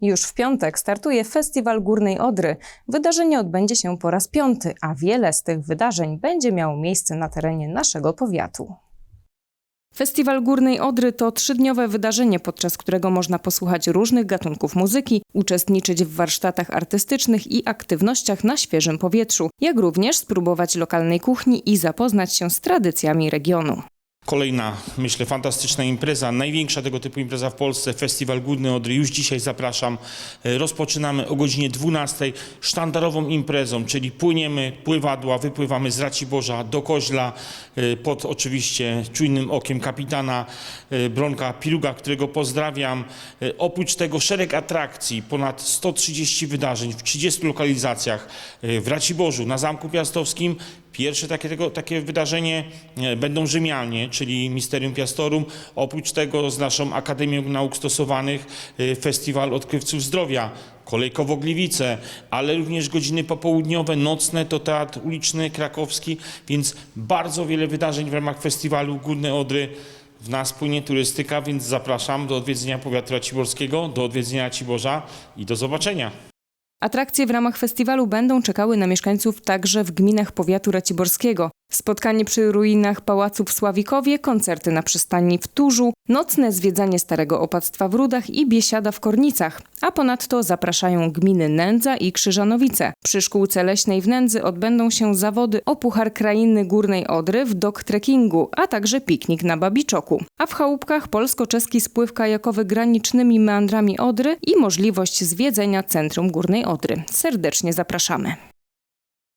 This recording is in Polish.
Już w piątek startuje Festiwal Górnej Odry. Wydarzenie odbędzie się po raz piąty, a wiele z tych wydarzeń będzie miało miejsce na terenie naszego powiatu. Festiwal Górnej Odry to trzydniowe wydarzenie, podczas którego można posłuchać różnych gatunków muzyki, uczestniczyć w warsztatach artystycznych i aktywnościach na świeżym powietrzu, jak również spróbować lokalnej kuchni i zapoznać się z tradycjami regionu. Kolejna, myślę, fantastyczna impreza, największa tego typu impreza w Polsce, Festiwal Górny Odry. Już dzisiaj zapraszam. E, Rozpoczynamy o godzinie 12 sztandarową imprezą, czyli płyniemy pływadła, wypływamy z Raciborza do Koźla e, pod oczywiście czujnym okiem kapitana e, Bronka Piluga, którego pozdrawiam. Oprócz tego szereg atrakcji, ponad 130 wydarzeń w 30 lokalizacjach w Raciborzu, na Zamku Piastowskim, Pierwsze takie, tego, takie wydarzenie e, będą Rzymianie, czyli Misterium Piastorum. Oprócz tego z naszą Akademią Nauk Stosowanych e, Festiwal Odkrywców Zdrowia, kolejkowo Gliwice, ale również godziny popołudniowe, nocne to Teatr Uliczny Krakowski, więc bardzo wiele wydarzeń w ramach festiwalu Górne Odry. W nas płynie turystyka, więc zapraszam do odwiedzenia powiatu raciborskiego, do odwiedzenia Raciborza i do zobaczenia. Atrakcje w ramach festiwalu będą czekały na mieszkańców także w gminach powiatu raciborskiego. Spotkanie przy ruinach pałacu w Sławikowie, koncerty na przystani w Turzu, nocne zwiedzanie Starego Opactwa w Rudach i Biesiada w Kornicach. A ponadto zapraszają gminy Nędza i Krzyżanowice. Przy szkółce leśnej w Nędzy odbędą się zawody o Puchar Krainy Górnej Odry w dog trekkingu, a także piknik na Babiczoku. A w chałupkach polsko-czeski spływ kajakowy granicznymi meandrami Odry i możliwość zwiedzenia Centrum Górnej Odry. Serdecznie zapraszamy.